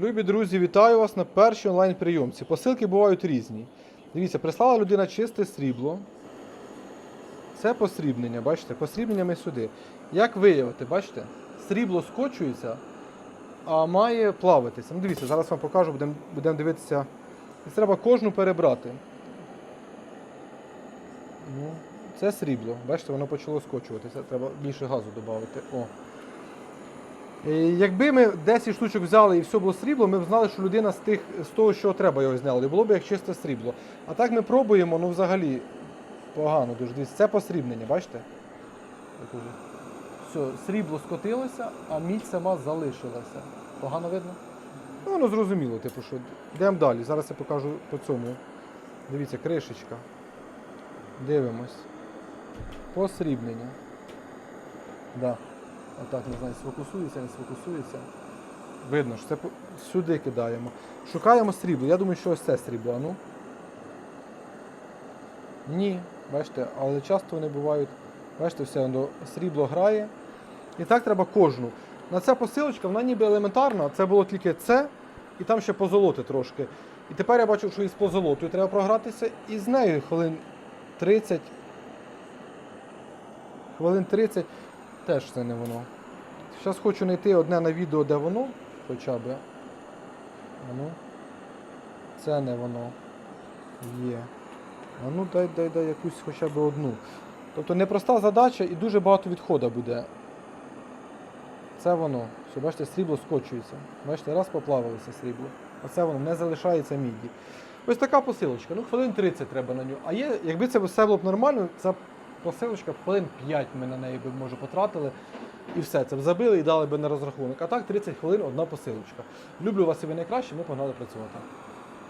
Любі друзі, вітаю вас на першій онлайн-прийомці. Посилки бувають різні. Дивіться, прислала людина чисте срібло. Це посрібнення, бачите, посрібнення ми сюди. Як виявити, бачите, срібло скочується, а має плавитися. Ну, дивіться, зараз вам покажу, будемо будем дивитися. І Треба кожну перебрати. Ну, це срібло. Бачите, воно почало скочуватися. Треба більше газу додати. О. Е, Якби ми 10 штучок взяли і все було срібло, ми б знали, що людина з тих з того, що треба його зняла, і було б як чисте срібло. А так ми пробуємо, ну взагалі погано дуже. Дивіться, це посрібнення, бачите? Все, срібло скотилося, а мідь сама залишилася. Погано видно? Ну, воно зрозуміло, типу, що йдемо далі. Зараз я покажу по цьому. Дивіться, кришечка. Дивимось. Посрібнення. Да. Отак, не знаю, сфокусується, не сфокусується. Видно, що це сюди кидаємо. Шукаємо срібло. Я думаю, що ось це срібло. Ну. Ні, бачите, але часто вони бувають. Бачите, все воно срібло грає. І так треба кожну. На ця посилочка, вона ніби елементарна, це було тільки це, і там ще позолоти трошки. І тепер я бачу, що із позолотою треба програтися, і з нею хвилин 30. Хвилин 30 теж це не воно. Зараз хочу знайти одне на відео, де воно, хоча б. А ну. Це не воно. Є. А ну дай, дай, дай якусь хоча б одну. Тобто непроста задача і дуже багато відходу буде. Це воно. Що бачите, срібло скочується. Бачите, раз поплавилося срібло. А це воно не залишається міді. Ось така посилочка. Ну, хвилин 30 треба на нього. А є, якби це все було б нормально, ця посилочка хвилин 5 ми на неї би, може, потратили. І все, це б забили і дали би на розрахунок. А так 30 хвилин одна посилочка. Люблю вас і ви найкраще, ми погнали працювати.